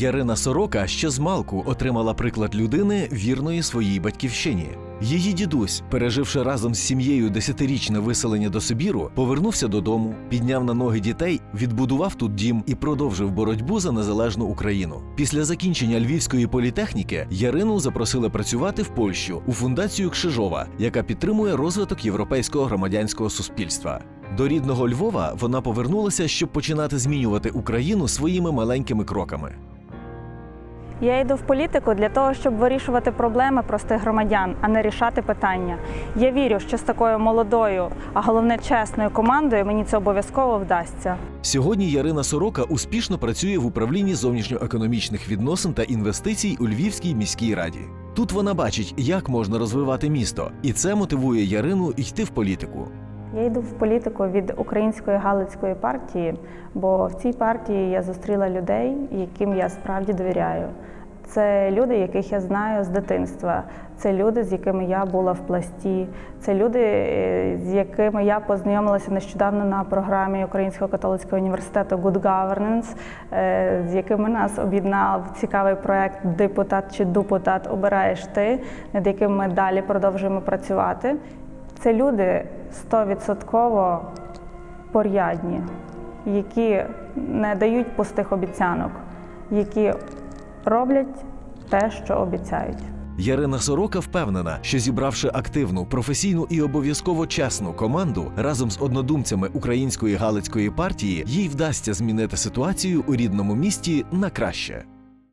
Ярина Сорока ще з малку отримала приклад людини вірної своїй батьківщині. Її дідусь, переживши разом з сім'єю десятирічне виселення до Сибіру, повернувся додому, підняв на ноги дітей, відбудував тут дім і продовжив боротьбу за незалежну Україну. Після закінчення Львівської політехніки Ярину запросили працювати в Польщу у фундацію Кшижова, яка підтримує розвиток європейського громадянського суспільства. До рідного Львова вона повернулася, щоб починати змінювати Україну своїми маленькими кроками. Я йду в політику для того, щоб вирішувати проблеми простих громадян, а не рішати питання. Я вірю, що з такою молодою, а головне чесною командою мені це обов'язково вдасться. Сьогодні Ярина Сорока успішно працює в управлінні зовнішньоекономічних відносин та інвестицій у Львівській міській раді. Тут вона бачить, як можна розвивати місто, і це мотивує Ярину йти в політику. Я йду в політику від української галицької партії, бо в цій партії я зустріла людей, яким я справді довіряю. Це люди, яких я знаю з дитинства. Це люди, з якими я була в пласті. Це люди, е, з якими я познайомилася нещодавно на програмі Українського католицького університету Good Governance, е, з якими нас об'єднав цікавий проект Депутат чи Дупутат обираєш ти, над яким ми далі продовжуємо працювати. Це люди стовідсотково порядні, які не дають пустих обіцянок, які роблять те, що обіцяють. Ярина Сорока впевнена, що зібравши активну, професійну і обов'язково чесну команду разом з однодумцями української галицької партії, їй вдасться змінити ситуацію у рідному місті на краще.